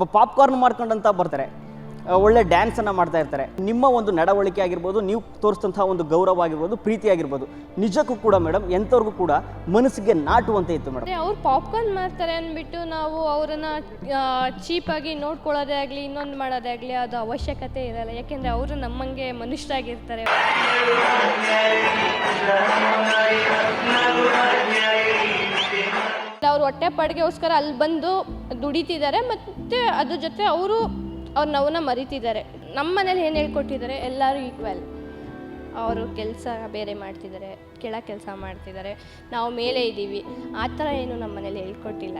ಒಬ್ಬ ಪಾಪ್ಕಾರ್ನ್ ಮಾಡ್ಕೊಂಡಂತ ಬರ್ತಾರೆ. ಒಳ್ಳೆ ಡ್ಯಾನ್ಸ್ ಡ್ಯಾನ್ಸನ್ನು ಮಾಡ್ತಾ ಇರ್ತಾರೆ. ನಿಮ್ಮ ಒಂದು ನಡವಳಿಕೆ ಆಗಿರ್ಬೋದು ನೀವು ತೋರಿಸಿದಂಥ ಒಂದು ಗೌರವ ಆಗಿರ್ಬೋದು ಪ್ರೀತಿ ಆಗಿರ್ಬೋದು ನಿಜಕ್ಕೂ ಕೂಡ ಮೇಡಮ್ ಎಂಥವ್ರಿಗೂ ಕೂಡ ಮನಸ್ಸಿಗೆ ನಾಟುವಂತೆ ಇತ್ತು ಮೇಡಮ್ ಅವ್ರು ಪಾಪ್ಕಾರ್ನ್ ಮಾಡ್ತಾರೆ ಅಂದ್ಬಿಟ್ಟು ನಾವು ಅವರನ್ನ ಚೀಪಾಗಿ ನೋಡ್ಕೊಳ್ಳೋದೇ ಆಗಲಿ ಇನ್ನೊಂದು ಮಾಡೋದೇ ಆಗಲಿ ಅದು ಅವಶ್ಯಕತೆ ಇರಲ್ಲ. ಯಾಕೆಂದರೆ ಅವರು ನಮ್ಮಂಗೆ ಮನುಷ್ಯರಾಗಿರ್ತಾರೆ. ಅವ್ರು ಹೊಟ್ಟೆ ಪಾಡಿಗೆಗೋಸ್ಕರ ಅಲ್ಲಿ ಬಂದು ದುಡಿತಿದ್ದಾರೆ ಮತ್ತು ಅದ್ರ ಜೊತೆ ಅವರು ಅವ್ರ ನೋವನ್ನ ಮರಿತಿದ್ದಾರೆ. ನಮ್ಮ ಮನೇಲಿ ಏನು ಹೇಳ್ಕೊಟ್ಟಿದ್ದಾರೆ? ಎಲ್ಲರೂ ಈಕ್ವಲ್. ಅವರು ಕೆಲಸ ಬೇರೆ ಮಾಡ್ತಿದ್ದಾರೆ ಕೆಳ ಕೆಲಸ ಮಾಡ್ತಿದ್ದಾರೆ. ನಾವು ಮೇಲೆ ಇದ್ದೀವಿ. ಆ ಥರ ಏನು ನಮ್ಮ ಮನೇಲಿ ಹೇಳ್ಕೊಟ್ಟಿಲ್ಲ.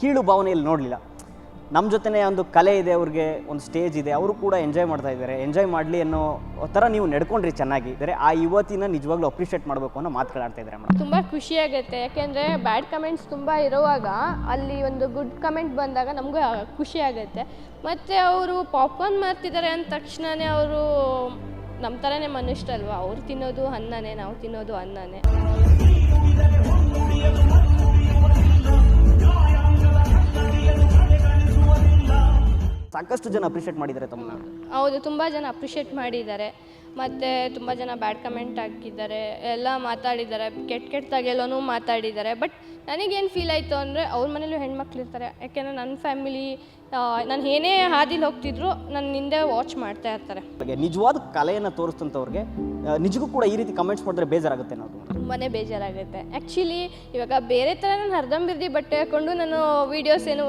ಕೀಳು ಭಾವನೆಯಲ್ಲಿ ನೋಡಲಿಲ್ಲ. ನಮ್ಮ ಜೊತೆನೇ ಒಂದು ಕಲೆ ಇದೆ, ಅವ್ರಿಗೆ ಒಂದು ಸ್ಟೇಜ್ ಇದೆ, ಅವರು ಕೂಡ ಎಂಜಾಯ್ ಮಾಡ್ತಾ ಇದ್ದಾರೆ. ಎಂಜಾಯ್ ಮಾಡಲಿ ಅನ್ನೋ ಥರ ನೀವು ನಡ್ಕೊಂಡ್ರಿ ಚೆನ್ನಾಗಿ. ಇದ್ದಾರೆ ಆ ಯುವತಿನ ನಿಜವಾಗ್ಲೂ ಅಪ್ರಿಷಿಯೇಟ್ ಮಾಡಬೇಕು ಅನ್ನೋ ಮಾತುಗಳಾಡ್ತಾ ಇದ್ದಾರೆ ಮೇಡಮ್. ತುಂಬ ಖುಷಿಯಾಗುತ್ತೆ ಯಾಕೆಂದರೆ ಬ್ಯಾಡ್ ಕಮೆಂಟ್ಸ್ ತುಂಬ ಇರುವಾಗ ಅಲ್ಲಿ ಒಂದು ಗುಡ್ ಕಮೆಂಟ್ ಬಂದಾಗ ನಮಗೂ ಖುಷಿ ಆಗುತ್ತೆ. ಮತ್ತು ಅವರು ಪಾಪ್ಕಾರ್ನ್ ಮಾಡ್ತಿದ್ದಾರೆ ಅಂದ ತಕ್ಷಣವೇ ಅವರು ನಮ್ಮ ಥರನೇ ಮನುಷ್ಯರಲ್ವಾ? ಅವ್ರು ತಿನ್ನೋದು ಅನ್ನನೇ, ನಾವು ತಿನ್ನೋದು ಅನ್ನನೇ. ಸಾಕಷ್ಟು ಜನ ಅಪ್ರಿಷಿಯೇಟ್ ಮಾಡಿದ್ದಾರೆ ತಮ್ಮನ್ನ. ಹೌದು, ತುಂಬ ಜನ ಅಪ್ರಿಷಿಯೇಟ್ ಮಾಡಿದ್ದಾರೆ. ಮತ್ತು ತುಂಬ ಜನ ಬ್ಯಾಡ್ ಕಮೆಂಟ್ ಹಾಕಿದ್ದಾರೆ, ಎಲ್ಲ ಮಾತಾಡಿದ್ದಾರೆ, ಕೆಟ್ಟ ಕೆಟ್ಟದಾಗೆಲ್ಲನೂ ಮಾತಾಡಿದ್ದಾರೆ. ಬಟ್ ನನಗೇನು ಫೀಲ್ ಆಯಿತು ಅಂದರೆ ಅವ್ರ ಮನೇಲೂ ಹೆಣ್ಮಕ್ಳು ಇರ್ತಾರೆ. ಯಾಕೆಂದರೆ ನನ್ನ ಫ್ಯಾಮಿಲಿ ನಾನು ಏನೇ ಹಾದಿಲಿ ಹೋಗ್ತಿದ್ರು ನನ್ನ ಹಿಂದೆ ವಾಚ್ ಮಾಡ್ತಾ ಇರ್ತಾರೆ. ನಿಜವಾದ ಕಲೆಯನ್ನು ತೋರಿಸ್ತಂಥವ್ರಿಗೆ ನಿಜಕ್ಕೂ ಕೂಡ ಈ ರೀತಿ ಕಮೆಂಟ್ಸ್ ಮಾಡಿದ್ರೆ ಬೇಜಾರಾಗುತ್ತೆ ನಾವು ತುಂಬಾ ಬೇಜಾರಾಗುತ್ತೆ. ಆ್ಯಕ್ಚುಲಿ ಇವಾಗ ಬೇರೆ ಥರ ನಾನು ಹರ್ದಂಬಿರ್ದಿ ಬಟ್ಟೆ ಹಾಕ್ಕೊಂಡು ನಾನು ವೀಡಿಯೋಸ್ ಏನು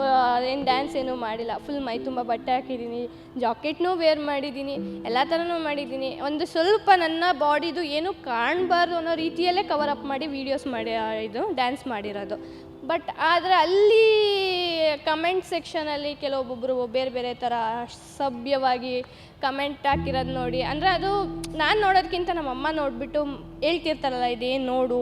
ಏನು ಡ್ಯಾನ್ಸ್ ಏನು ಮಾಡಿಲ್ಲ. ಫುಲ್ ಮೈ ತುಂಬ ಬಟ್ಟೆ ಹಾಕಿದ್ದೀನಿ ಜಾಕೆಟ್ನೂ ವೇರ್ ಮಾಡಿದ್ದೀನಿ ಎಲ್ಲ ಥರನೂ ಮಾಡಿದ್ದೀನಿ ಒಂದು ಸ್ವಲ್ಪ ನನ್ನ ಬಾಡಿದು ಏನು ಕಾಣಬಾರ್ದು ಅನ್ನೋ ರೀತಿಯಲ್ಲೇ ಕವರ್ ಅಪ್ ಮಾಡಿ ವೀಡಿಯೋಸ್ ಮಾಡಿ ಇದು ಡ್ಯಾನ್ಸ್ ಮಾಡಿರೋದು. ಬಟ್ ಆದರೆ ಅಲ್ಲಿ ಕಮೆಂಟ್ ಸೆಕ್ಷನಲ್ಲಿ ಕೆಲವೊಬ್ಬೊಬ್ಬರು ಬೇರೆ ಬೇರೆ ಥರ ಸಭ್ಯವಾಗಿ ಕಮೆಂಟ್ ಹಾಕಿರೋದು ನೋಡಿ. ಅಂದರೆ ಅದು ನಾನು ನೋಡೋದಕ್ಕಿಂತ ನಮ್ಮಮ್ಮ ನೋಡಿಬಿಟ್ಟು ಹೇಳ್ತಿರ್ತಾರಲ್ಲ, ಇದೇನು ನೋಡು.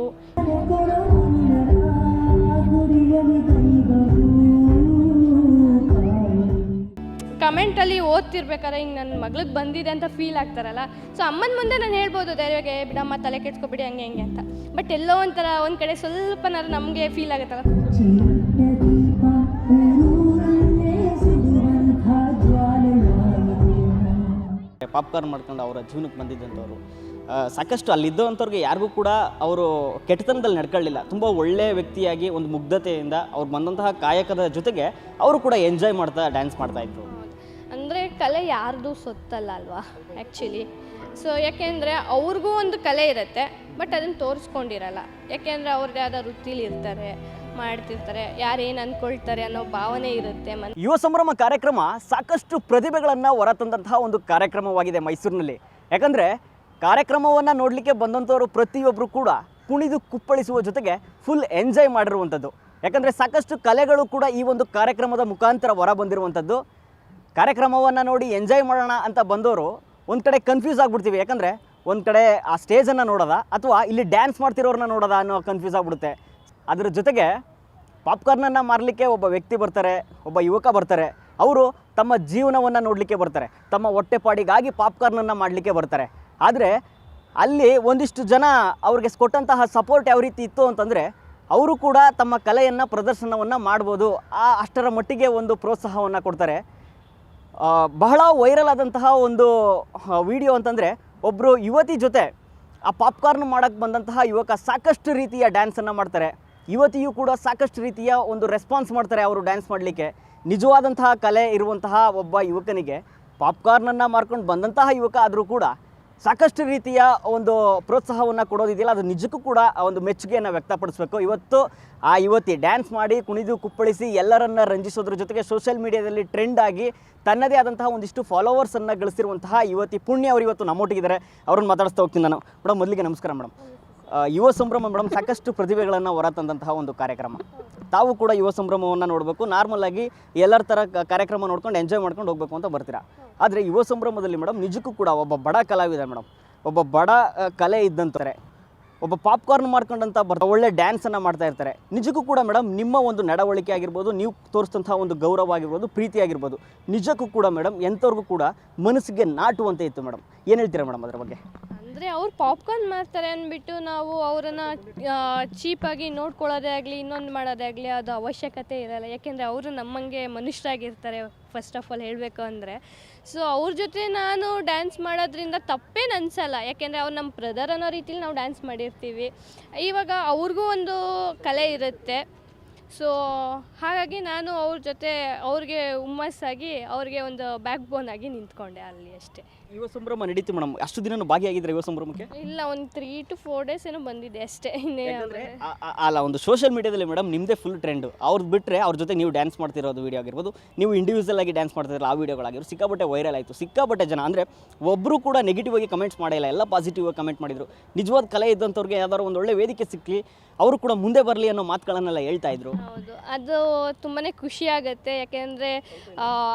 ಕಮೆಂಟಲ್ಲಿ ಓದ್ತಿರ್ಬೇಕಾದ್ರೆ ಹಿಂಗೆ ನನ್ನ ಮಗಳಿಗೆ ಬಂದಿದೆ ಅಂತ ಫೀಲ್ ಆಗ್ತಾರಲ್ಲ. ಸೊ ಅಮ್ಮನ ಮುಂದೆ ನಾನು ಹೇಳ್ಬೋದು ಧೈರ್ಯವಾಗಿ "ಏ ಬಿಡಮ್ಮ, ತಲೆ ಕೆಡ್ಸ್ಕೊಬಿಡಿ, ಹಂಗೆ ಹಂಗೆ ಅಂತ. ಬಟ್ ಎಲ್ಲೋ ಒಂಥರ ಒಂದು ಕಡೆ ಸ್ವಲ್ಪನಾದ್ರೂ ನಮಗೆ ಫೀಲ್ ಆಗುತ್ತಲ್ಲ. ಪಾಪ್ಕಾರ್ನ್ ಮಾಡ್ಕೊಂಡು ಅವರ ಜೀವನಕ್ಕೆ ಬಂದಿದ್ದಂಥವ್ರು. ಸಾಕಷ್ಟು ಅಲ್ಲಿದ್ದಂಥವ್ರಿಗೆ ಯಾರಿಗೂ ಕೂಡ ಅವರು ಕೆಟ್ಟತನದಲ್ಲಿ ನಡ್ಕೊಳ್ಳಿಲ್ಲ. ತುಂಬ ಒಳ್ಳೆಯ ವ್ಯಕ್ತಿಯಾಗಿ ಒಂದು ಮುಗ್ಧತೆಯಿಂದ ಅವ್ರು ಬಂದಂತಹ ಕಾಯಕದ ಜೊತೆಗೆ ಅವರು ಕೂಡ ಎಂಜಾಯ್ ಮಾಡ್ತಾ ಡ್ಯಾನ್ಸ್ ಮಾಡ್ತಾ ಇದ್ರು. ಕಲೆ ಯಾರ್ದು ಸೊತ್ತಲ್ಲ ಅಲ್ವಾ ಆ್ಯಕ್ಚುಲಿ ಸೊ ಯಾಕೆಂದರೆ ಅವ್ರಿಗೂ ಒಂದು ಕಲೆ ಇರುತ್ತೆ ಬಟ್ ಅದನ್ನು ತೋರಿಸ್ಕೊಂಡಿರಲ್ಲ. ಯಾಕೆಂದರೆ ಅವ್ರದ್ದೇ ಆದ ವೃತ್ತಿಲಿ ಇರ್ತಾರೆ, ಮಾಡ್ತಿರ್ತಾರೆ ಯಾರು ಏನು ಅಂದ್ಕೊಳ್ತಾರೆ ಅನ್ನೋ ಭಾವನೆ ಇರುತ್ತೆ ಯುವ ಸಂಭ್ರಮ ಕಾರ್ಯಕ್ರಮ ಸಾಕಷ್ಟು ಪ್ರತಿಭೆಗಳನ್ನು ಹೊರತಂದಂತಹ ಒಂದು ಕಾರ್ಯಕ್ರಮವಾಗಿದೆ ಮೈಸೂರಿನಲ್ಲಿ. ಯಾಕಂದರೆ ಕಾರ್ಯಕ್ರಮವನ್ನು ನೋಡಲಿಕ್ಕೆ ಬಂದಂಥವರು ಪ್ರತಿಯೊಬ್ಬರು ಕೂಡ ಕುಣಿದು ಕುಪ್ಪಳಿಸುವ ಜೊತೆಗೆ ಫುಲ್ ಎಂಜಾಯ್ ಮಾಡಿರುವಂಥದ್ದು. ಯಾಕಂದರೆ ಸಾಕಷ್ಟು ಕಲೆಗಳು ಕೂಡ ಈ ಒಂದು ಕಾರ್ಯಕ್ರಮದ ಮುಖಾಂತರ ಹೊರ ಬಂದಿರುವಂಥದ್ದು. ಕಾರ್ಯಕ್ರಮವನ್ನು ನೋಡಿ ಎಂಜಾಯ್ ಮಾಡೋಣ ಅಂತ ಬಂದವರು ಒಂದು ಕಡೆ ಕನ್ಫ್ಯೂಸ್ ಆಗಿಬಿಡ್ತೀವಿ. ಯಾಕಂದರೆ ಒಂದು ಕಡೆ ಆ ಸ್ಟೇಜನ್ನು ನೋಡೋದ ಅಥವಾ ಇಲ್ಲಿ ಡ್ಯಾನ್ಸ್ ಮಾಡ್ತಿರೋರನ್ನ ನೋಡೋದ ಅನ್ನೋ ಕನ್ಫ್ಯೂಸ್ ಆಗಿಬಿಡುತ್ತೆ. ಅದರ ಜೊತೆಗೆ ಪಾಪ್ಕಾರ್ನನ್ನು ಮಾರಲಿಕ್ಕೆ ಒಬ್ಬ ವ್ಯಕ್ತಿ ಬರ್ತಾರೆ, ಒಬ್ಬ ಯುವಕ ಬರ್ತಾರೆ. ಅವರು ತಮ್ಮ ಜೀವನವನ್ನು ನೋಡಲಿಕ್ಕೆ ಬರ್ತಾರೆ. ತಮ್ಮ ಹೊಟ್ಟೆಪಾಡಿಗಾಗಿ ಪಾಪ್ಕಾರ್ನನ್ನು ಮಾಡಲಿಕ್ಕೆ ಬರ್ತಾರೆ. ಆದರೆ ಅಲ್ಲಿ ಒಂದಿಷ್ಟು ಜನ ಅವ್ರಿಗೆ ಕೊಟ್ಟಂತಹ ಸಪೋರ್ಟ್ ಯಾವ ರೀತಿ ಇತ್ತು ಅಂತಂದರೆ ಅವರು ಕೂಡ ತಮ್ಮ ಕಲೆಯನ್ನು, ಪ್ರದರ್ಶನವನ್ನು ಮಾಡ್ಬೋದು. ಆ ಅಷ್ಟರ ಮಟ್ಟಿಗೆ ಒಂದು ಪ್ರೋತ್ಸಾಹವನ್ನು ಕೊಡ್ತಾರೆ. ಬಹಳ ವೈರಲ್ ಆದಂತಹ ಒಂದು ವಿಡಿಯೋ ಅಂತಂದರೆ ಒಬ್ಬರು ಯುವತಿ ಜೊತೆ ಆ ಪಾಪ್ಕಾರ್ನ್ ಮಾಡೋಕ್ಕೆ ಬಂದಂತಹ ಯುವಕ ಸಾಕಷ್ಟು ರೀತಿಯ ಡ್ಯಾನ್ಸನ್ನು ಮಾಡ್ತಾರೆ. ಯುವತಿಯು ಕೂಡ ಸಾಕಷ್ಟು ರೀತಿಯ ಒಂದು ರೆಸ್ಪಾನ್ಸ್ ಮಾಡ್ತಾರೆ ಅವರು ಡ್ಯಾನ್ಸ್ ಮಾಡಲಿಕ್ಕೆ. ನಿಜವಾದಂತಹ ಕಲೆ ಇರುವಂತಹ ಒಬ್ಬ ಯುವಕನಿಗೆ ಪಾಪ್ಕಾರ್ನನ್ನು ಮಾರ್ಕೊಂಡು ಬಂದಂತಹ ಯುವಕ ಆದರೂ ಕೂಡ ಸಾಕಷ್ಟು ರೀತಿಯ ಒಂದು ಪ್ರೋತ್ಸಾಹವನ್ನು ಕೊಡೋದಿದೆಯಲ್ಲ ಅದು ನಿಜಕ್ಕೂ ಕೂಡ ಒಂದು ಮೆಚ್ಚುಗೆಯನ್ನು ವ್ಯಕ್ತಪಡಿಸಬೇಕು. ಇವತ್ತು ಆ ಯುವತಿ ಡ್ಯಾನ್ಸ್ ಮಾಡಿ, ಕುಣಿದು, ಕುಪ್ಪಳಿಸಿ, ಎಲ್ಲರನ್ನ ರಂಜಿಸೋದ್ರ ಜೊತೆಗೆ ಸೋಷಿಯಲ್ ಮೀಡಿಯಾದಲ್ಲಿ ಟ್ರೆಂಡ್ ಆಗಿ ತನ್ನದೇ ಆದಂತಹ ಒಂದಿಷ್ಟು ಫಾಲೋವರ್ಸನ್ನು ಗಳಿಸಿರುವಂತಹ ಯುವತಿ ಪುಣ್ಯ ಅವರು ಇವತ್ತು ನಮ್ಮೊಟ್ಟಿಗಿದ್ದಾರೆ. ಅವ್ರನ್ನ ಮಾತಾಡಿಸ್ತಾ ಹೋಗ್ತೀನಿ ನಾನು. ಮೇಡಮ್ ಮೊದಲಿಗೆ ನಮಸ್ಕಾರ ಮೇಡಮ್ ಯುವ ಸಂಭ್ರಮ ಮೇಡಮ್ ಸಾಕಷ್ಟು ಪ್ರತಿಭೆಗಳನ್ನು ಹೊರತಂದಂತಹ ಒಂದು ಕಾರ್ಯಕ್ರಮ. ತಾವು ಕೂಡ ಯುವ ಸಂಭ್ರಮವನ್ನು ನೋಡಬೇಕು. ನಾರ್ಮಲ್ ಆಗಿ ಎಲ್ಲರ ಥರ ಕಾರ್ಯಕ್ರಮ ನೋಡ್ಕೊಂಡು ಎಂಜಾಯ್ ಮಾಡ್ಕೊಂಡು ಹೋಗ್ಬೇಕು ಅಂತ ಬರ್ತೀರಾ? ಆದರೆ ಯುವ ಸಂಭ್ರಮದಲ್ಲಿ ಮೇಡಮ್ ನಿಜಕ್ಕೂ ಕೂಡ ಒಬ್ಬ ಬಡ ಕಲಾವಿದ ಮೇಡಮ್, ಒಬ್ಬ ಬಡ ಕಲೆ ಇದ್ದಂತಾರೆ ಒಬ್ಬ ಪಾಪ್ಕಾರ್ನ್ ಮಾಡ್ಕೊಂಡಂಥ ಬರ್ತಾ, ಒಳ್ಳೆ ಡ್ಯಾನ್ಸನ್ನು ಮಾಡ್ತಾ ಇರ್ತಾರೆ. ನಿಜಕ್ಕೂ ಕೂಡ ಮೇಡಮ್ ನಿಮ್ಮ ಒಂದು ನಡವಳಿಕೆ ಆಗಿರ್ಬೋದು, ನೀವು ತೋರಿಸಿದಂಥ ಒಂದು ಗೌರವ ಆಗಿರ್ಬೋದು, ಪ್ರೀತಿ ಆಗಿರ್ಬೋದು, ನಿಜಕ್ಕೂ ಕೂಡ ಮೇಡಮ್ ಎಂಥವ್ರಿಗೂ ಕೂಡ ಮನಸ್ಸಿಗೆ ನಾಟುವಂತೆ ಇತ್ತು ಮೇಡಮ್. ಏನು ಹೇಳ್ತೀರಾ ಮೇಡಮ್ ಅದ್ರ ಬಗ್ಗೆ? ಆದರೆ ಅವ್ರು ಪಾಪ್ಕಾರ್ನ್ ಮಾಡ್ತಾರೆ ಅಂದ್ಬಿಟ್ಟು ನಾವು ಅವರನ್ನು ಚೀಪಾಗಿ ನೋಡ್ಕೊಳ್ಳೋದೇ ಆಗಲಿ, ಇನ್ನೊಂದು ಮಾಡೋದೇ ಆಗಲಿ ಅದು ಅವಶ್ಯಕತೆ ಇರಲ್ಲ. ಯಾಕೆಂದರೆ ಅವರು ನಮ್ಮಂಗೆ ಮನುಷ್ಯರಾಗಿರ್ತಾರೆ ಫಸ್ಟ್ ಆಫ್ ಆಲ್ ಹೇಳಬೇಕು ಅಂದರೆ. ಸೊ ಅವ್ರ ಜೊತೆ ನಾನು ಡ್ಯಾನ್ಸ್ ಮಾಡೋದ್ರಿಂದ ತಪ್ಪೇನು ಅನಿಸಲ್ಲ. ಯಾಕೆಂದರೆ ಅವ್ರು ನಮ್ಮ ಬ್ರದರ್ ಅನ್ನೋ ರೀತಿಲಿ ನಾವು ಡ್ಯಾನ್ಸ್ ಮಾಡಿರ್ತೀವಿ. ಇವಾಗ ಅವ್ರಿಗೂ ಒಂದು ಕಲೆ ಇರುತ್ತೆ. ಸೊ ಹಾಗಾಗಿ ನಾನು ಅವ್ರ ಜೊತೆ ಅವ್ರಿಗೆ ಹುಮ್ಮಸ್ಸಾಗಿ ಅವ್ರಿಗೆ ಒಂದು ಬ್ಯಾಕ್ ಬೋನ್ ಆಗಿ ನಿಂತ್ಕೊಂಡೆ ಅಲ್ಲಿ ಅಷ್ಟೇ. ಯುವ ಸಂಭ್ರಮ ನಡೀತು ಮೇಡಮ್. ಅಷ್ಟು ದಿನ ಭಾಗಿಯಾಗಿದ್ರೆ ಯುವ ಸಂಭ್ರಮಕ್ಕೆ? ಇಲ್ಲ ಒಂದು ತ್ರೀ ಟು ಫೋರ್ ಡೇಸ್ ಏನೋ ಬಂದಿದೆ ಅಷ್ಟೇ ಇನ್ನೇ ಆ- ಆ- ಅಲ್ಲ ಒಂದು ಸೋಷಿಯಲ್ ಮೀಡಿಯಾದಲ್ಲಿ ಮೇಡಮ್ ನಿಮ್ಮದೇ ಫುಲ್ ಟ್ರೆಂಡ್ ಅವ್ರದ್ದು ಬಿಟ್ಟರೆ ಅವ್ರ ಜೊತೆ ನೀವು ಡ್ಯಾನ್ಸ್ ಮಾಡ್ತಿರೋದು ವೀಡಿಯೋ ಆಗಿರ್ಬೋದು ನೀವು ಇಂಡಿವಿಜುವಲ್ ಆಗಿ ಡ್ಯಾನ್ಸ್ ಮಾಡ್ತಿರಲ್ಲ ಆ ವೀಡಿಯೋಗಳಾಗಿರ್ಬೋದು ಸಿಕ್ಕಾಪಟ್ಟೆ ವೈರಲ್ ಆಯಿತು. ಸಿಕ್ಕಾಪಟ್ಟೆ ಜನ ಅಂದರೆ ಒಬ್ಬರು ಕೂಡ ನೆಗೆಟಿವ್ ಆಗಿ ಕಮೆಂಟ್ಸ್ ಮಾಡಿಲ್ಲ ಎಲ್ಲ ಪಾಸಿಟಿವ್ ಆಗಿ ಕಮೆಂಟ್ ಮಾಡಿದ್ರು. ನಿಜವಾದ ಕಲೆ ಇದ್ದಂಥವ್ರಿಗೆ ಯಾವ್ದಾದ್ರು ಒಂದು ಒಳ್ಳೆ ವೇದಿಕೆ ಸಿಕ್ಕಲಿ ಅವರು ಕೂಡ ಮುಂದೆ ಬರಲಿ ಅನ್ನೋ ಮಾತುಗಳನ್ನೆಲ್ಲ ಹೇಳ್ತಾ ಇದ್ರು. ಹೌದು ಅದು ತುಂಬಾ ಖುಷಿ ಆಗುತ್ತೆ. ಯಾಕೆಂದರೆ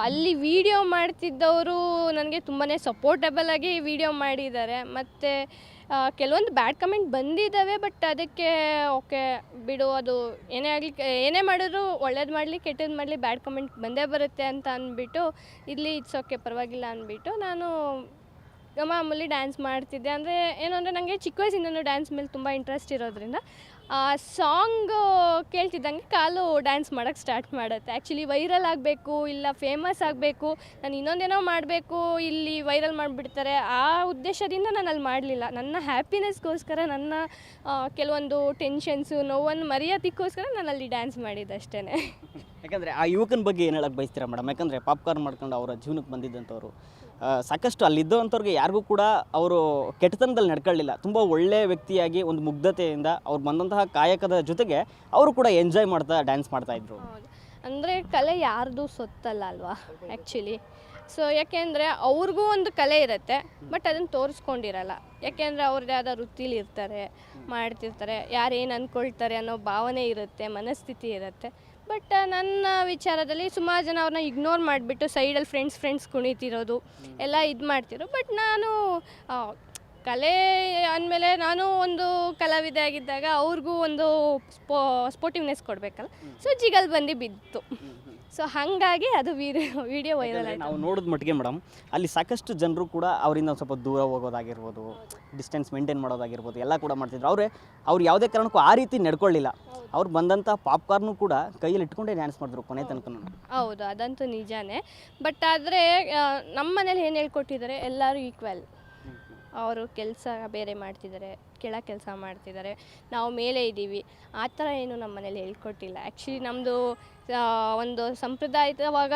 ಅಲ್ಲಿ ವಿಡಿಯೋ ಮಾಡ್ತಿದ್ದವರು ನನಗೆ ತುಂಬಾ ಸಪೋರ್ಟಬಲ್ ಆಗಿ ವಿಡಿಯೋ ಮಾಡಿದ್ದಾರೆ. ಮತ್ತು ಕೆಲವೊಂದು ಬ್ಯಾಡ್ ಕಮೆಂಟ್ ಬಂದಿದ್ದಾವೆ ಬಟ್ ಅದಕ್ಕೆ ಓಕೆ ಬಿಡು, ಅದು ಏನೇ ಆಗಲಿ, ಏನೇ ಮಾಡಿದ್ರು ಒಳ್ಳೇದು ಮಾಡಲಿ ಕೆಟ್ಟದ್ದು ಮಾಡಲಿ ಬ್ಯಾಡ್ ಕಮೆಂಟ್ ಬಂದೇ ಬರುತ್ತೆ ಅಂತ ಅಂದ್ಬಿಟ್ಟು, ಇಲ್ಲಿ ಇಟ್ಸ್ ಓಕೆ ಪರವಾಗಿಲ್ಲ ಅಂದ್ಬಿಟ್ಟು ನಾನು ಮಾಮೂಲಿ ಡ್ಯಾನ್ಸ್ ಮಾಡ್ತಿದ್ದೆ. ಅಂದರೆ, ಏನು ಅಂದರೆ ನನಗೆ ಚಿಕ್ಕ ವಯಸ್ಸಿಂದನೂ ಡ್ಯಾನ್ಸ್ ಮೇಲೆ ತುಂಬ ಇಂಟ್ರೆಸ್ಟ್ ಇರೋದ್ರಿಂದ ಸಾಂಗ್ ಕೇಳ್ತಿದ್ದಂಗೆ ಕಾಲು ಡ್ಯಾನ್ಸ್ ಮಾಡೋಕ್ಕೆ ಸ್ಟಾರ್ಟ್ ಮಾಡುತ್ತೆ. ಆ್ಯಕ್ಚುಲಿ ವೈರಲ್ ಆಗಬೇಕು, ಇಲ್ಲ ಫೇಮಸ್ ಆಗಬೇಕು, ನಾನು ಇನ್ನೊಂದೇನೋ ಮಾಡಬೇಕು, ಇಲ್ಲಿ ವೈರಲ್ ಮಾಡಿಬಿಡ್ತಾರೆ. ಆ ಉದ್ದೇಶದಿಂದ ನಾನು ಅಲ್ಲಿ ಮಾಡಲಿಲ್ಲ. ನನ್ನ ಹ್ಯಾಪಿನೆಸ್ಗೋಸ್ಕರ ನನ್ನ ಕೆಲವೊಂದು ಟೆನ್ಷನ್ಸು ನೋವನ್ನು ಮರೆಯೋದಕ್ಕೋಸ್ಕರ ನಾನು ಅಲ್ಲಿ ಡ್ಯಾನ್ಸ್ ಮಾಡಿದ್ದು ಅಷ್ಟೇ ಯಾಕಂದರೆ ಆ ಯುವಕನ ಬಗ್ಗೆ ಏನು ಹೇಳಕ್ಕೆ ಬಯಸ್ತೀರಾ ಮೇಡಮ್ ಯಾಕಂದರೆ ಪಾಪ್ಕಾರ್ನ್ ಮಾಡ್ಕೊಂಡು ಅವರ ಜೀವನಕ್ಕೆ ಬಂದಿದ್ದಂಥವ್ರು. ಸಾಕಷ್ಟು ಅಲ್ಲಿದ್ದವಂಥವ್ರಿಗೆ ಯಾರಿಗೂ ಕೂಡ ಅವರು ಕೆಟ್ಟತನದಲ್ಲಿ ನಡ್ಕೊಳ್ಳಿಲ್ಲ. ತುಂಬ ಒಳ್ಳೆಯ ವ್ಯಕ್ತಿಯಾಗಿ ಒಂದು ಮುಗ್ಧತೆಯಿಂದ ಅವ್ರು ಬಂದಂತಹ ಕಾಯಕದ ಜೊತೆಗೆ ಅವರು ಕೂಡ ಎಂಜಾಯ್ ಮಾಡ್ತಾ ಡ್ಯಾನ್ಸ್ ಮಾಡ್ತಾ ಹೌದು. ಅಂದರೆ ಕಲೆ ಯಾರ್ದು ಸೊತ್ತಲ್ಲ ಅಲ್ವಾ ಆ್ಯಕ್ಚುಲಿ ಸೊ ಯಾಕೆಂದರೆ ಅವ್ರಿಗೂ ಒಂದು ಕಲೆ ಇರುತ್ತೆ ಬಟ್ ಅದನ್ನು ತೋರಿಸ್ಕೊಂಡಿರಲ್ಲ. ಯಾಕೆಂದರೆ ಅವ್ರದ್ದೇ ಆದ ವೃತ್ತಿಲಿ ಇರ್ತಾರೆ, ಮಾಡ್ತಿರ್ತಾರೆ ಯಾರು ಏನು ಅಂದ್ಕೊಳ್ತಾರೆ ಅನ್ನೋ ಭಾವನೆ ಇರುತ್ತೆ, ಮನಸ್ಥಿತಿ ಇರುತ್ತೆ. ಬಟ್ ನನ್ನ ವಿಚಾರದಲ್ಲಿ ಸುಮಾರು ಜನ ಅವ್ರನ್ನ ಇಗ್ನೋರ್ ಮಾಡಿಬಿಟ್ಟು ಸೈಡಲ್ಲಿ ಫ್ರೆಂಡ್ಸ್ ಫ್ರೆಂಡ್ಸ್ ಕುಣಿತಿರೋದು ಎಲ್ಲ ಇದು ಮಾಡ್ತಿರೋ ಬಟ್ ನಾನು ಕಲೆ ಅಂದಮೇಲೆ ನಾನು ಒಂದು ಕಲಾವಿದೆ ಆಗಿದ್ದಾಗ ಅವ್ರಿಗೂ ಒಂದು ಸ್ಪೋ ಸ್ಪೋರ್ಟಿವ್ನೆಸ್ ಕೊಡಬೇಕಲ್ಲ. ಸೊ ಜಿಗಲ್ ಬಂದು ಬಿತ್ತು ಸೊ ಹಾಗಾಗಿ ಅದು ವಿಡಿಯೋ ವಿಡಿಯೋ ವೈರಲ್ ಆಗಿ ಆಯಿತು. ನಾವು ನೋಡಿದ ಮಟ್ಟಿಗೆ ಮೇಡಮ್ ಅಲ್ಲಿ ಸಾಕಷ್ಟು ಜನರು ಕೂಡ ಅವರಿಂದ ಒಂದು ಸ್ವಲ್ಪ ದೂರ ಹೋಗೋದಾಗಿರ್ಬೋದು ಡಿಸ್ಟೆನ್ಸ್ ಮೇಂಟೈನ್ ಮಾಡೋದಾಗಿರ್ಬೋದು ಎಲ್ಲ ಕೂಡ ಮಾಡ್ತಿದ್ರು. ಅವರೇ ಅವ್ರು ಯಾವುದೇ ಕಾರಣಕ್ಕೂ ಆ ರೀತಿ ನಡ್ಕೊಳ್ಳಿಲ್ಲ ಅವ್ರು ಬಂದಂಥ ಪಾಪ್ಕಾರ್ನು ಕೂಡ ಕೈಯಲ್ಲಿ ಇಟ್ಕೊಂಡೇ ಡ್ಯಾನ್ಸ್ ಮಾಡಿದ್ರು ಕೊನೆ ತನಕ ಹೌದು ಅದಂತೂ ನಿಜಾನೇ. ಬಟ್ ಆದರೆ ನಮ್ಮ ಮನೇಲಿ ಏನು ಹೇಳ್ಕೊಟ್ಟಿದ್ದಾರೆ ಎಲ್ಲರೂ ಈಕ್ವಲ್ ಅವರು ಕೆಲಸ ಬೇರೆ ಮಾಡ್ತಿದ್ದಾರೆ ಕೆಳ ಕೆಲಸ ಮಾಡ್ತಿದ್ದಾರೆ ನಾವು ಮೇಲೆ ಇದ್ದೀವಿ. ಆ ಥರ ಏನು ನಮ್ಮ ಮನೇಲಿ ಹೇಳ್ಕೊಟ್ಟಿಲ್ಲ ಆ್ಯಕ್ಚುಲಿ ನಮ್ಮದು ಒಂದು ಸಂಪ್ರದಾಯದವಾಗ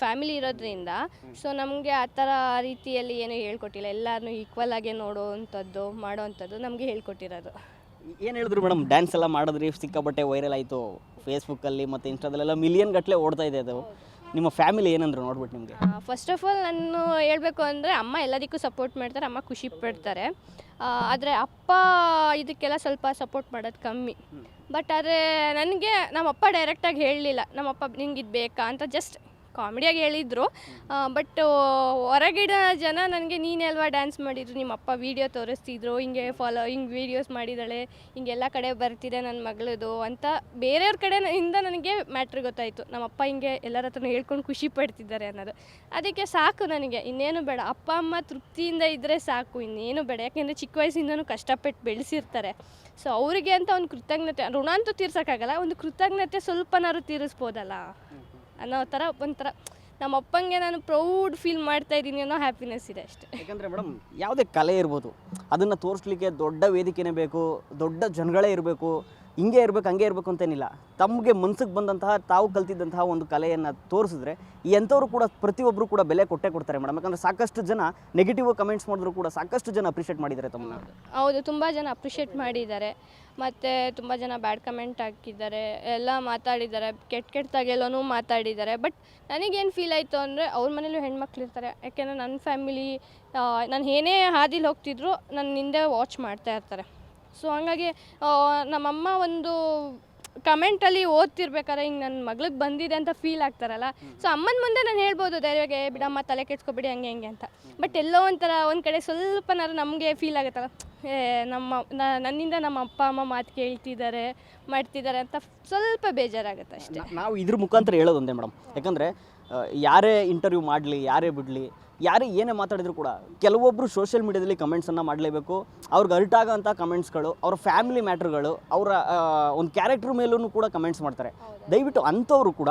ಫ್ಯಾಮಿಲಿ ಇರೋದ್ರಿಂದ ಸೊ ನಮಗೆ ಆ ಥರ ರೀತಿಯಲ್ಲಿ ಏನೂ ಹೇಳ್ಕೊಟ್ಟಿಲ್ಲ. ಎಲ್ಲರನ್ನೂ ಈಕ್ವಲ್ ಆಗಿ ನೋಡೋವಂಥದ್ದು ಮಾಡುವಂಥದ್ದು ನಮಗೆ ಹೇಳ್ಕೊಟ್ಟಿರೋದು. ಏನು ಹೇಳಿದ್ರು ಮೇಡಮ್ ಡ್ಯಾನ್ಸ್ ಎಲ್ಲ ಮಾಡಿದ್ರಿ ಸಿಕ್ಕಾಪಟ್ಟೆ ವೈರಲ್ ಆಯಿತು. ಫೇಸ್ಬುಕ್ಕಲ್ಲಿ ಮತ್ತು ಇನ್ಸ್ಟಾದಲ್ಲೆಲ್ಲ ಮಿಲಿಯನ್ ಗಟ್ಟಲೆ ಓಡ್ತಾ ಇದೆ ಅದು. ನಿಮ್ಮ ಫ್ಯಾಮಿಲಿ ಏನಂದ್ರು ನೋಡ್ಬಿಟ್ಟು ನಿಮಗೆ? ಫಸ್ಟ್ ಆಫ್ ಆಲ್ ನಾನು ಹೇಳಬೇಕು ಅಂದರೆ ಅಮ್ಮ ಎಲ್ಲದಕ್ಕೂ ಸಪೋರ್ಟ್ ಮಾಡ್ತಾರೆ ಅಮ್ಮ ಖುಷಿ ಪಡ್ತಾರೆ. ಆದರೆ ಅಪ್ಪ ಇದಕ್ಕೆಲ್ಲ ಸ್ವಲ್ಪ ಸಪೋರ್ಟ್ ಮಾಡೋದು ಕಮ್ಮಿ. ಬಟ್ ಆದರೆ ನನಗೆ ನಮ್ಮಪ್ಪ ಡೈರೆಕ್ಟಾಗಿ ಹೇಳಲಿಲ್ಲ ನಮ್ಮಪ್ಪ ನಿಂಗೆ ಇದು ಬೇಕಾ ಅಂತ ಜಸ್ಟ್ ಕಾಮಿಡಿಯಾಗಿ ಹೇಳಿದ್ರು. ಬಟ್ ಹೊರಗಿಡ ಜನ ನನಗೆ ನೀನೇ ಅಲ್ವಾ ಡ್ಯಾನ್ಸ್ ಮಾಡಿದ್ರು, ನಿಮ್ಮ ಅಪ್ಪ ವೀಡಿಯೋ ತೋರಿಸ್ತಿದ್ರು, ಹಿಂಗೆ ಫಾಲೋ ಹಿಂಗೆ ವೀಡಿಯೋಸ್ ಮಾಡಿದ್ದಾಳೆ ಹಿಂಗೆಲ್ಲ ಕಡೆ ಬರ್ತಿದೆ ನನ್ನ ಮಗಳದು ಅಂತ ಬೇರೆಯವ್ರ ಕಡೆ ಇಂದ ನನಗೆ ಮ್ಯಾಟ್ರ್ ಗೊತ್ತಾಯಿತು. ನಮ್ಮ ಅಪ್ಪ ಹಿಂಗೆ ಎಲ್ಲರ ಹತ್ರ ಹೇಳ್ಕೊಂಡು ಖುಷಿ ಪಡ್ತಿದ್ದಾರೆ ಅನ್ನೋದು. ಅದಕ್ಕೆ ಸಾಕು ನನಗೆ, ಇನ್ನೇನು ಬೇಡ. ಅಪ್ಪ, ಅಮ್ಮ ತೃಪ್ತಿಯಿಂದ ಇದ್ದರೆ ಸಾಕು, ಇನ್ನೇನು ಬೇಡ. ಯಾಕೆಂದರೆ ಚಿಕ್ಕ ವಯಸ್ಸಿಂದನೂ ಕಷ್ಟಪಟ್ಟು ಬೆಳೆಸಿರ್ತಾರೆ. ಸೊ ಅವರಿಗೆ ಅಂತ ಒಂದು ಕೃತಜ್ಞತೆ, ಋಣ ಅಂತೂ ತೀರ್ಸೋಕ್ಕಾಗಲ್ಲ, ಒಂದು ಕೃತಜ್ಞತೆ ಸ್ವಲ್ಪನಾದ್ರು ತೀರಿಸ್ಬೋದಲ್ಲ? ಅನ್ನೋ ಥರ ಒಂಥರ ನಮ್ಮ ಅಪ್ಪಂಗೆ ನಾನು ಪ್ರೌಡ್ ಫೀಲ್ ಮಾಡ್ತಾ ಇದ್ದೀನಿ ಅನ್ನೋ ಹ್ಯಾಪಿನೆಸ್ ಇದೆ ಅಷ್ಟೇ. ಯಾಕಂದರೆ ಮೇಡಮ್, ಯಾವುದೇ ಕಲೆ ಇರ್ಬೋದು, ಅದನ್ನು ತೋರಿಸ್ಲಿಕ್ಕೆ ದೊಡ್ಡ ವೇದಿಕೆನೇ ಬೇಕು, ದೊಡ್ಡ ಜನಗಳೇ ಇರಬೇಕು ಹಿಂಗೆ ಇರಬೇಕು, ಹಂಗೆ ಇರಬೇಕು ಅಂತೇನಿಲ್ಲ. ತಮಗೆ ಮನ್ಸಿಗೆ ಬಂದಂತಹ, ತಾವು ಕಲ್ತಿದ್ದಂತಹ ಒಂದು ಕಲೆಯನ್ನು ತೋರಿಸಿದ್ರೆ ಈ ಎಂಥವ್ರು ಕೂಡ ಪ್ರತಿಯೊಬ್ಬರು ಕೂಡ ಬೆಲೆ ಕೊಟ್ಟೆ ಕೊಡ್ತಾರೆ ಮೇಡಮ್. ಯಾಕಂದರೆ ಸಾಕಷ್ಟು ಜನ ನೆಗೆಟಿವ್ ಕಮೆಂಟ್ಸ್ ಮಾಡಿದ್ರು ಕೂಡ ಸಾಕಷ್ಟು ಜನ ಅಪ್ರಿಷಿಯೇಟ್ ಮಾಡಿದ್ದಾರೆ ತಮ್ಮನ್ನ. ಹೌದು. ತುಂಬ ಜನ ಅಪ್ರಿಷಿಯೇಟ್ ಮಾಡಿದ್ದಾರೆ. ಮತ್ತು ತುಂಬ ಜನ ಬ್ಯಾಡ್ ಕಮೆಂಟ್ ಹಾಕಿದ್ದಾರೆ, ಎಲ್ಲ ಮಾತಾಡಿದ್ದಾರೆ, ಕೆಟ್ಟ ಕೆಟ್ಟದಾಗೆಲ್ಲನೂ ಮಾತಾಡಿದ್ದಾರೆ. ಬಟ್ ನನಗೇನು ಫೀಲ್ ಆಯಿತು ಅಂದರೆ ಅವ್ರ ಮನೇಲೂ ಹೆಣ್ಮಕ್ಳು ಇರ್ತಾರೆ. ಯಾಕೆಂದರೆ ನನ್ನ ಫ್ಯಾಮಿಲಿ ನಾನು ಏನೇ ಹಾದಿಲಿ ಹೋಗ್ತಿದ್ರು ನನ್ನ ಹಿಂದೆ ವಾಚ್ ಮಾಡ್ತಾ ಇರ್ತಾರೆ. ಸೊ ಹಂಗಾಗಿ ನಮ್ಮಮ್ಮ ಒಂದು ಕಮೆಂಟಲ್ಲಿ ಓದ್ತಿರ್ಬೇಕಾದ್ರೆ ಹಿಂಗೆ ನನ್ನ ಮಗಳಿಗೆ ಬಂದಿದೆ ಅಂತ ಫೀಲ್ ಆಗ್ತಾರಲ್ಲ. ಸೊ ಅಮ್ಮನ ಮುಂದೆ ನಾನು ಹೇಳ್ಬೋದು ಧೈರ್ಯವಾಗಿ "ಏ, ಬಿಡಮ್ಮ ತಲೆ ಕೆಡ್ಸ್ಕೊಬಿಡಿ ಹಂಗೆ ಹಂಗೆ ಅಂತ. ಬಟ್ ಎಲ್ಲೋ ಒಂಥರ ಒಂದು ಕಡೆ ಸ್ವಲ್ಪನಾದ್ರು ನಮಗೆ ಫೀಲ್ ಆಗುತ್ತಲ್ಲ. ಏ ನಮ್ಮ ನನ್ನಿಂದ ನಮ್ಮ ಅಪ್ಪ ಅಮ್ಮ ಮಾತು ಕೇಳ್ತಿದ್ದಾರೆ ಮಾಡ್ತಿದ್ದಾರೆ ಅಂತ ಸ್ವಲ್ಪ ಬೇಜಾರಾಗುತ್ತೆ ಅಷ್ಟೇ. ನಾವು ಇದ್ರ ಮುಖಾಂತರ ಹೇಳೋದು ಒಂದೇ ಮೇಡಮ್. ಯಾಕಂದರೆ ಯಾರೇ ಇಂಟರ್ವ್ಯೂ ಮಾಡಲಿ ಯಾರೇ ಬಿಡಲಿ ಯಾರೇ ಏನೇ ಮಾತಾಡಿದ್ರು ಕೂಡ ಕೆಲವೊಬ್ಬರು ಸೋಷಿಯಲ್ ಮೀಡಿಯಾದಲ್ಲಿ ಕಮೆಂಟ್ಸನ್ನು ಮಾಡಲೇಬೇಕು. ಅವ್ರಿಗೆ ಅರ್ಟ್ ಆಗೋಂಥ ಕಮೆಂಟ್ಸ್ಗಳು ಅವ್ರ ಫ್ಯಾಮಿಲಿ ಮ್ಯಾಟ್ರ್ಗಳು ಅವರ ಒಂದು ಕ್ಯಾರೆಕ್ಟ್ರ್ ಮೇಲೂ ಕೂಡ ಕಮೆಂಟ್ಸ್ ಮಾಡ್ತಾರೆ. ದಯವಿಟ್ಟು ಅಂಥವ್ರು ಕೂಡ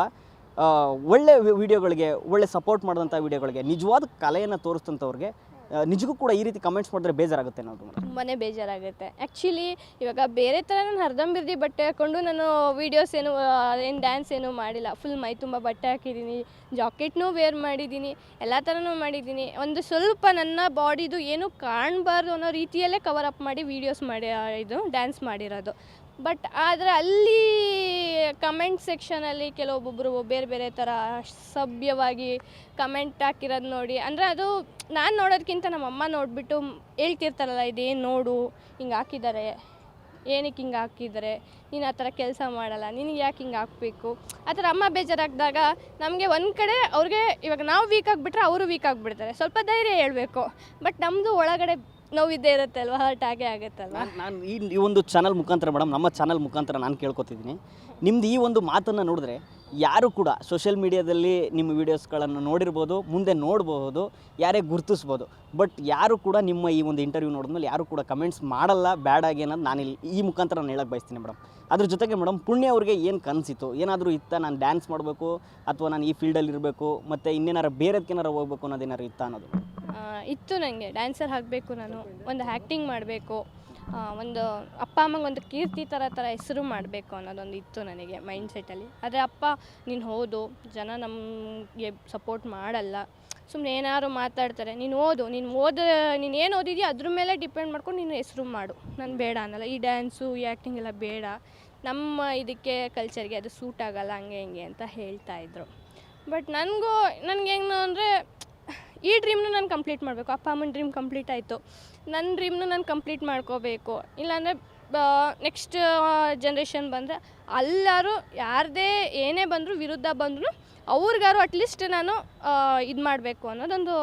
ಒಳ್ಳೆ ವಿಡಿಯೋಗಳಿಗೆ ಒಳ್ಳೆ ಸಪೋರ್ಟ್ ಮಾಡಿದಂಥ ವಿಡಿಯೋಗಳಿಗೆ ನಿಜವಾದ ಕಲೆಯನ್ನು ತೋರಿಸ್ತಂಥವ್ರಿಗೆ ನಿಜಕ್ಕೂ ಕೂಡ ಈ ರೀತಿ ಕಮೆಂಟ್ಸ್ ಮಾಡಿದ್ರೆ ಬೇಜಾರಾಗುತ್ತೆ ಮೇಡಮ್ ತುಂಬಾ ಬೇಜಾರಾಗುತ್ತೆ. ಆ್ಯಕ್ಚುಲಿ ಇವಾಗ ಬೇರೆ ಥರ ನಾನು ಹರ್ದಂಬಿರ್ದಿ ಬಟ್ಟೆ ಹಾಕ್ಕೊಂಡು ನಾನು ವೀಡಿಯೋಸ್ ಏನು ಏನು ಡ್ಯಾನ್ಸ್ ಏನು ಮಾಡಿಲ್ಲ. ಫುಲ್ ಮೈ ತುಂಬ ಬಟ್ಟೆ ಹಾಕಿದ್ದೀನಿ ಜಾಕೆಟ್ನೂ ವೇರ್ ಮಾಡಿದ್ದೀನಿ, ಎಲ್ಲ ಥರನೂ ಮಾಡಿದ್ದೀನಿ. ಒಂದು ಸ್ವಲ್ಪ ನನ್ನ ಬಾಡಿದು ಏನು ಕಾಣಬಾರ್ದು ಅನ್ನೋ ರೀತಿಯಲ್ಲೇ ಕವರ್ ಅಪ್ ಮಾಡಿ ವೀಡಿಯೋಸ್ ಮಾಡಿ ಇದು ಡ್ಯಾನ್ಸ್ ಮಾಡಿರೋದು. ಬಟ್ ಆದರೆ ಅಲ್ಲಿ ಕಮೆಂಟ್ ಸೆಕ್ಷನಲ್ಲಿ ಕೆಲವೊಬ್ಬೊಬ್ಬರು ಬೇರೆ ಬೇರೆ ಥರ ಸಭ್ಯವಾಗಿ ಕಮೆಂಟ್ ಹಾಕಿರೋದು ನೋಡಿ. ಅಂದರೆ ಅದು ನಾನು ನೋಡೋದಕ್ಕಿಂತ ನಮ್ಮಮ್ಮ ನೋಡಿಬಿಟ್ಟು ಹೇಳ್ತಿರ್ತಾರಲ್ಲ, ಇದೇನು ನೋಡು, ಹಿಂಗೆ ಹಾಕಿದ್ದಾರೆ ಏನಕ್ಕೆ ಹಿಂಗೆ ಹಾಕಿದ್ದಾರೆ ನೀನು ಆ ಥರ ಕೆಲಸ ಮಾಡಲ್ಲ. ನಿನಗೆ ಯಾಕೆ ಹಿಂಗೆ ಹಾಕಬೇಕು? ಆ ಥರ ಅಮ್ಮ ಬೇಜಾರಾಗಿದಾಗ ನಮಗೆ ಒಂದು ಕಡೆ ಅವ್ರಿಗೆ ಇವಾಗ ನಾವು ವೀಕ್ ಆಗಿಬಿಟ್ರೆ ಅವರು ವೀಕ್ ಆಗಿಬಿಡ್ತಾರೆ. ಸ್ವಲ್ಪ ಧೈರ್ಯ ಹೇಳಬೇಕು. ಬಟ್ ನಮ್ಮದು ಒಳಗಡೆ ನೋವಿದ್ದೇ ಇರುತ್ತೆ ಅಲ್ವಾ? ಹರ್ಟ್ ಆಗೇ ಆಗುತ್ತಲ್ವಾ? ನಾನು ಈ ಈ ಒಂದು ಚಾನಲ್ ಮುಖಾಂತರ ಮೇಡಮ್ ನಮ್ಮ ಚಾನಲ್ ಮುಖಾಂತರ ನಾನು ಕೇಳ್ಕೊತಿದ್ದೀನಿ. ನಿಮ್ದು ಈ ಒಂದು ಮಾತನ್ನು ನೋಡಿದ್ರೆ ಯಾರು ಕೂಡ ಸೋಷಿಯಲ್ ಮೀಡಿಯಾದಲ್ಲಿ ನಿಮ್ಮ ವೀಡಿಯೋಸ್ಗಳನ್ನು ನೋಡಿರ್ಬೋದು, ಮುಂದೆ ನೋಡಬಹುದು, ಯಾರೇ ಗುರುತಿಸ್ಬೋದು ಬಟ್ ಯಾರು ಕೂಡ ನಿಮ್ಮ ಈ ಒಂದು ಇಂಟರ್ವ್ಯೂ ನೋಡಿದ್ಮೇಲೆ ಯಾರು ಕೂಡ ಕಮೆಂಟ್ಸ್ ಮಾಡಲ್ಲ ಬ್ಯಾಡ್ ಆಗಿ ಅನ್ನೋದು ನಾನು ಇಲ್ಲಿ ಈ ಮುಖಾಂತರ ನಾನು ಹೇಳಕ್ಕೆ ಬಯಸ್ತೀನಿ ಮೇಡಮ್ ಅದ್ರ ಜೊತೆಗೆ ಮೇಡಮ್ ಪುಣ್ಯ ಅವ್ರಿಗೆ ಏನು ಕನಸಿತ್ತು? ಏನಾದರೂ ಇತ್ತ ನಾನು ಡ್ಯಾನ್ಸ್ ಮಾಡಬೇಕು, ಅಥವಾ ನಾನು ಈ ಫೀಲ್ಡಲ್ಲಿ ಇರಬೇಕು ಮತ್ತು ಇನ್ನೇನಾರು ಬೇರೆದಕ್ಕೇನಾರು ಹೋಗ್ಬೇಕು ಅನ್ನೋದೇನಾರು ಇತ್ತ ಅನ್ನೋದು? ಇತ್ತು ನನಗೆ. ಡ್ಯಾನ್ಸರ್ ಆಗಬೇಕು ನಾನು. ಒಂದು ಆ್ಯಕ್ಟಿಂಗ್ ಮಾಡಬೇಕು. ಒಂದು ಅಪ್ಪ ಅಮ್ಮಗೆ ಒಂದು ಕೀರ್ತಿ ಥರ ಥರ ಹೆಸರು ಮಾಡಬೇಕು ಅನ್ನೋದೊಂದು ಇತ್ತು ನನಗೆ ಮೈಂಡ್ ಸೆಟ್ಟಲ್ಲಿ ಆದರೆ ಅಪ್ಪ, ನೀನು ಓದು. ಜನ ನಮಗೆ ಸಪೋರ್ಟ್ ಮಾಡಲ್ಲ. ಸುಮ್ಮನೆ ಏನಾದ್ರು ಮಾತಾಡ್ತಾರೆ. ನೀನು ಓದು. ನೀನು ಓದ, ನೀನು ಏನು ಓದಿದೀಯ ಅದ್ರ ಮೇಲೆ ಡಿಪೆಂಡ್ ಮಾಡ್ಕೊಂಡು ನೀನು ಹೆಸರು ಮಾಡು. ನಾನು ಬೇಡ ಅನ್ನಲ್ಲ. ಈ ಡ್ಯಾನ್ಸು ಈ ಆ್ಯಕ್ಟಿಂಗ್ ಎಲ್ಲ ಬೇಡ. ನಮ್ಮ ಇದಕ್ಕೆ ಕಲ್ಚರ್ಗೆ ಅದು ಸೂಟ್ ಆಗಲ್ಲ, ಹಂಗೆ ಹಿಂಗೆ ಅಂತ ಹೇಳ್ತಾ ಇದ್ರು. ಬಟ್ ನನಗೂ, ನನಗೆ ಹೆಂಗೆ ಅಂದರೆ ಈ ಡ್ರೀಮ್ನು ನಾನು ಕಂಪ್ಲೀಟ್ ಮಾಡಬೇಕು. ಅಪ್ಪ ಅಮ್ಮನ ಡ್ರೀಮ್ ಕಂಪ್ಲೀಟ್ ಆಯಿತು. ನನ್ನ ಡ್ರೀಮ್ನು ನಾನು ಕಂಪ್ಲೀಟ್ ಮಾಡ್ಕೋಬೇಕು. ಇಲ್ಲಾಂದರೆ ನೆಕ್ಸ್ಟ್ ಜನ್ರೇಷನ್ ಬಂದರೆ ಎಲ್ಲರೂ ಯಾರದೇ ಏನೇ ಬಂದರೂ, ವಿರುದ್ಧ ಬಂದರೂ ಅವ್ರಿಗಾರು ಅಟ್ಲೀಸ್ಟ್ ನಾನು ಇದು ಮಾಡಬೇಕು ಅನ್ನೋದೊಂದು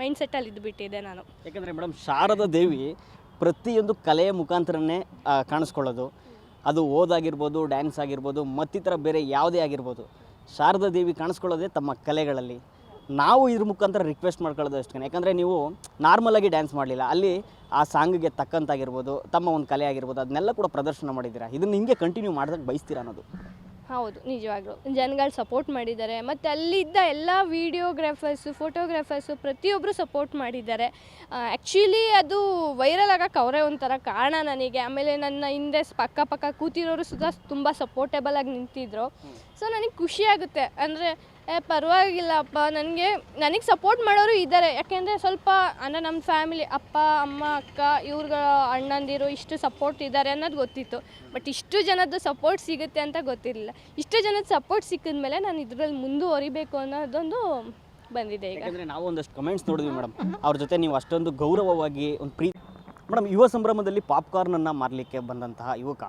ಮೈಂಡ್ ಸೆಟ್ಟಲ್ಲಿ ಇದ್ದುಬಿಟ್ಟಿದೆ ನಾನು. ಯಾಕಂದರೆ ಮೇಡಮ್, ಶಾರದ ದೇವಿ ಪ್ರತಿಯೊಂದು ಕಲೆಯ ಮುಖಾಂತರನೇ ಕಾಣಿಸ್ಕೊಳ್ಳೋದು. ಅದು ಓದಾಗಿರ್ಬೋದು ಡ್ಯಾನ್ಸ್ ಆಗಿರ್ಬೋದು, ಮತ್ತಿತರ ಬೇರೆ ಯಾವುದೇ ಆಗಿರ್ಬೋದು, ಶಾರದಾ ದೇವಿ ಕಾಣಿಸ್ಕೊಳ್ಳೋದೇ ತಮ್ಮ ಕಲೆಗಳಲ್ಲಿ. ನಾವು ಇದ್ರ ಮುಖಾಂತರ ರಿಕ್ವೆಸ್ಟ್ ಮಾಡ್ಕೊಳ್ಳೋದು ಅಷ್ಟೇ ಯಾಕಂದರೆ ನೀವು ನಾರ್ಮಲಾಗಿ ಡ್ಯಾನ್ಸ್ ಮಾಡಲಿಲ್ಲ. ಅಲ್ಲಿ ಆ ಸಾಂಗಿಗೆ ತಕ್ಕಂತಾಗಿರ್ಬೋದು ತಮ್ಮ ಒಂದು ಕಲೆ ಆಗಿರ್ಬೋದು ಅದನ್ನೆಲ್ಲ ಕೂಡ ಪ್ರದರ್ಶನ ಮಾಡಿದ್ದೀರಾ? ಇದನ್ನು ಹಿಂಗೆ ಕಂಟಿನ್ಯೂ ಮಾಡಿದಾಗ ಬಯಸ್ತೀರಾ ಅನ್ನೋದು? ಹೌದು ನಿಜವಾಗ್ಲೂ. ಜನಗಳು ಸಪೋರ್ಟ್ ಮಾಡಿದ್ದಾರೆ. ಮತ್ತು ಅಲ್ಲಿದ್ದ ಎಲ್ಲ ವೀಡಿಯೋಗ್ರಾಫರ್ಸು ಫೋಟೋಗ್ರಾಫರ್ಸು ಪ್ರತಿಯೊಬ್ಬರು ಸಪೋರ್ಟ್ ಮಾಡಿದ್ದಾರೆ. ಆ್ಯಕ್ಚುಲಿ ಅದು ವೈರಲ್ ಆಗೋಕ್ಕೆ ಅವರೇ ಒಂಥರ ಕಾರಣ ನನಗೆ. ಆಮೇಲೆ ನನ್ನ ಹಿಂದೆ ಪಕ್ಕ ಪಕ್ಕ ಕೂತಿರೋರು ಸುಧಾ ತುಂಬ ಸಪೋರ್ಟೇಬಲ್ ಆಗಿ ನಿಂತಿದ್ರು. ಸೊ ನನಗೆ ಖುಷಿ ಆಗುತ್ತೆ. ಅಂದರೆ ಏ, ಪರವಾಗಿಲ್ಲಪ್ಪ. ನನಗೆ ನನಗೆ ಸಪೋರ್ಟ್ ಮಾಡೋರು ಇದ್ದಾರೆ ಯಾಕೆಂದರೆ ಸ್ವಲ್ಪ, ಅಂದರೆ ನಮ್ಮ ಫ್ಯಾಮಿಲಿ ಅಪ್ಪ, ಅಮ್ಮ, ಅಕ್ಕ, ಇವ್ರುಗಳ ಅಣ್ಣಂದಿರು ಇಷ್ಟು ಸಪೋರ್ಟ್ ಇದ್ದಾರೆ ಅನ್ನೋದು ಗೊತ್ತಿತ್ತು. ಬಟ್ ಇಷ್ಟು ಜನದ್ದು ಸಪೋರ್ಟ್ ಸಿಗುತ್ತೆ ಅಂತ ಗೊತ್ತಿರಲಿಲ್ಲ. ಇಷ್ಟು ಜನದ ಸಪೋರ್ಟ್ ಸಿಕ್ಕಿದ ಮೇಲೆ ನಾನು ಇದರಲ್ಲಿ ಮುಂದುವರಿಬೇಕು ಅನ್ನೋದೊಂದು ಬಂದಿದೆ ಈಗ. ಯಾಕಂದರೆ ನಾವು ಒಂದಷ್ಟು ಕಮೆಂಟ್ಸ್ ನೋಡಿದ್ವಿ ಮೇಡಮ್ ಅವ್ರ ಜೊತೆ ನೀವು ಅಷ್ಟೊಂದು ಗೌರವವಾಗಿ ಒಂದು ಪ್ರೀ ಮೇಡಮ್ ಯುವ ಸಂಭ್ರಮದಲ್ಲಿ ಪಾಪ್ಕಾರ್ನನ್ನು ಮಾರಲಿಕ್ಕೆ ಬಂದಂತಹ ಯುವಕ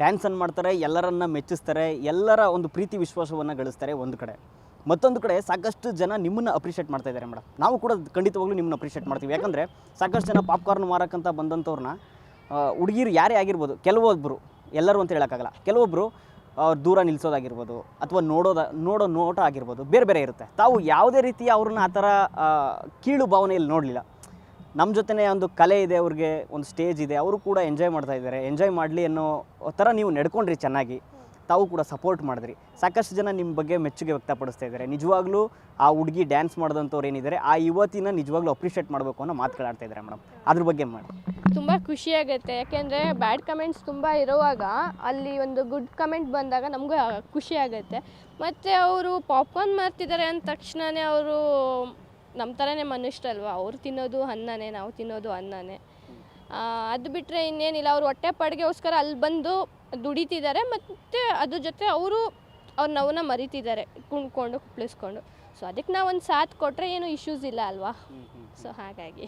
ಡ್ಯಾನ್ಸನ್ನು ಮಾಡ್ತಾರೆ, ಎಲ್ಲರನ್ನ ಮೆಚ್ಚಿಸ್ತಾರೆ, ಎಲ್ಲರ ಒಂದು ಪ್ರೀತಿ ವಿಶ್ವಾಸವನ್ನು ಗಳಿಸ್ತಾರೆ ಒಂದು ಕಡೆ. ಮತ್ತೊಂದು ಕಡೆ ಸಾಕಷ್ಟು ಜನ ನಿಮ್ಮನ್ನು ಅಪ್ರಿಷಿಯೇಟ್ ಮಾಡ್ತಾ ಇದ್ದಾರೆ ಮೇಡಮ್. ನಾವು ಕೂಡ ಖಂಡಿತವಾಗ್ಲೂ ನಿಮ್ಮನ್ನು ಅಪ್ರಿಷಿಯೇಟ್ ಮಾಡ್ತೀವಿ. ಯಾಕಂದರೆ ಸಾಕಷ್ಟು ಜನ ಪಾಪ್ಕಾರ್ನ್ ಮಾರಕ್ಕಂತ ಬಂದಂಥವ್ರನ್ನ ಹುಡುಗಿರು ಯಾರೇ ಆಗಿರ್ಬೋದು ಕೆಲವೊಬ್ಬರು ಎಲ್ಲರೂ ಅಂತ ಹೇಳೋಕ್ಕಾಗಲ್ಲ. ಕೆಲವೊಬ್ಬರು ದೂರ ನಿಲ್ಲಿಸೋದಾಗಿರ್ಬೋದು ಅಥವಾ ನೋಡೋದ, ನೋಡೋ ನೋಟ ಆಗಿರ್ಬೋದು, ಬೇರೆ ಬೇರೆ ಇರುತ್ತೆ. ತಾವು ಯಾವುದೇ ರೀತಿಯ ಅವ್ರನ್ನ ಆ ಥರ ಕೀಳು ಭಾವನೆಯಲ್ಲಿ ನೋಡಲಿಲ್ಲ. ನಮ್ಮ ಜೊತೆನೇ ಒಂದು ಕಲೆ ಇದೆ, ಅವ್ರಿಗೆ ಒಂದು ಸ್ಟೇಜ್ ಇದೆ, ಅವರು ಕೂಡ ಎಂಜಾಯ್ ಮಾಡ್ತಾ ಇದ್ದಾರೆ. ಎಂಜಾಯ್ ಮಾಡಲಿ ಅನ್ನೋ ಥರ ನೀವು ನಡ್ಕೊಂಡ್ರಿ ಚೆನ್ನಾಗಿ. ತಾವು ಕೂಡ ಸಪೋರ್ಟ್ ಮಾಡಿದ್ರಿ. ಸಾಕಷ್ಟು ಜನ ನಿಮ್ಮ ಬಗ್ಗೆ ಮೆಚ್ಚುಗೆ ವ್ಯಕ್ತಪಡಿಸ್ತಾ ಇದ್ದಾರೆ. ನಿಜವಾಗ್ಲೂ ಆ ಹುಡುಗಿ ಡ್ಯಾನ್ಸ್ ಮಾಡಿದಂಥವ್ರು ಏನಿದ್ದಾರೆ ಆ ಯುವತಿನ ನಿಜವಾಗ್ಲೂ ಅಪ್ರಿಷಿಯೇಟ್ ಮಾಡಬೇಕು ಅನ್ನೋ ಮಾತುಗಳಾಡ್ತಾ ಇದ್ದಾರೆ ಮೇಡಮ್ ಅದ್ರ ಬಗ್ಗೆ ಮಾಡಿ. ತುಂಬ ಖುಷಿಯಾಗುತ್ತೆ ಯಾಕೆಂದರೆ ಬ್ಯಾಡ್ ಕಮೆಂಟ್ಸ್ ತುಂಬ ಇರುವಾಗ ಅಲ್ಲಿ ಒಂದು ಗುಡ್ ಕಮೆಂಟ್ ಬಂದಾಗ ನಮಗೂ ಖುಷಿಯಾಗುತ್ತೆ ಮತ್ತು ಅವರು ಪಾಪ್ಕಾರ್ನ್ ಮಾಡ್ತಿದ್ದಾರೆ ಅಂದ ತಕ್ಷಣವೇ ಅವರು ನಮ್ಮ ಥರನೇ ಮನುಷ್ಯರಲ್ವಾ ಅವ್ರು ತಿನ್ನೋದು ಅನ್ನನೇ, ನಾವು ತಿನ್ನೋದು ಅನ್ನನೇ. ಅದು ಬಿಟ್ಟರೆ ಇನ್ನೇನಿಲ್ಲ. ಅವರು ಹೊಟ್ಟೆ ಪಾಡಿಗೆಗೋಸ್ಕರ ಅಲ್ಲಿ ಬಂದು ದುಡಿತಿದ್ದಾರೆ ಮತ್ತು ಅದ್ರ ಜೊತೆ ಅವರು ಅವ್ರ ನೋವನ್ನ ಮರಿತಿದ್ದಾರೆ ಕುಣ್ಕೊಂಡು ಕುಪ್ಪಳಿಸ್ಕೊಂಡು ಸೊ ಅದಕ್ಕೆ ನಾವು ಒಂದು ಸಾಥ್ ಕೊಟ್ಟರೆ ಏನು ಇಶ್ಯೂಸ್ ಇಲ್ಲ ಅಲ್ವಾ? ಸೊ ಹಾಗಾಗಿ.